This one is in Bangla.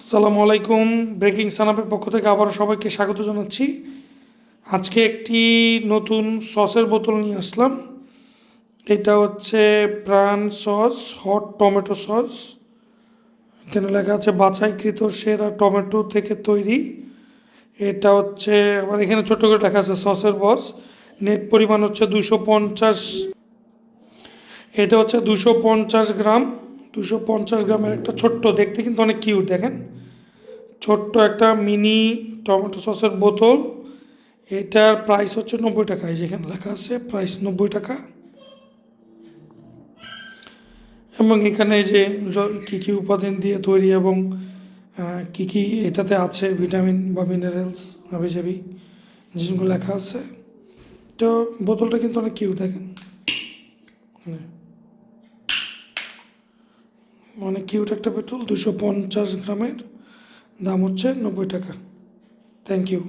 আসসালামু আলাইকুম। ব্রেকিং সানাপের পক্ষ থেকে আবারও সবাইকে স্বাগত জানাচ্ছি। আজকে একটি নতুন সসের বোতল নিয়ে আসলাম। এটা হচ্ছে প্রাণ সস, হট টমেটো সস। এখানে লেখা আছে, বাছাইকৃত সেরা টমেটো থেকে তৈরি। এটা হচ্ছে, আবার এখানে ছোট্ট করে লেখা আছে, সসের বস। নেট পরিমাণ হচ্ছে দুশো পঞ্চাশ। এটা হচ্ছে দুশো পঞ্চাশ গ্রাম। দুশো পঞ্চাশ গ্রামের একটা ছোট্ট, দেখতে কিন্তু অনেক কিউট দেখেন। ছোট্ট একটা মিনি টমেটো সসের বোতল। এটার প্রাইস হচ্ছে নব্বই টাকা। যেখানে লেখা আছে প্রাইস নব্বই টাকা। এবং এখানে এই যে কী কী উপাদান দিয়ে তৈরি এবং কী কী এটাতে আছে ভিটামিন বা মিনারেলস হাবি জাবি জিনিসগুলো লেখা আছে। তো বোতলটা কিন্তু অনেক কিউট দেখেন। হ্যাঁ। অনেক কিউট একটা পেট্রোল দুশো পঞ্চাশ গ্রামের দাম হচ্ছে নব্বই টাকা। Thank you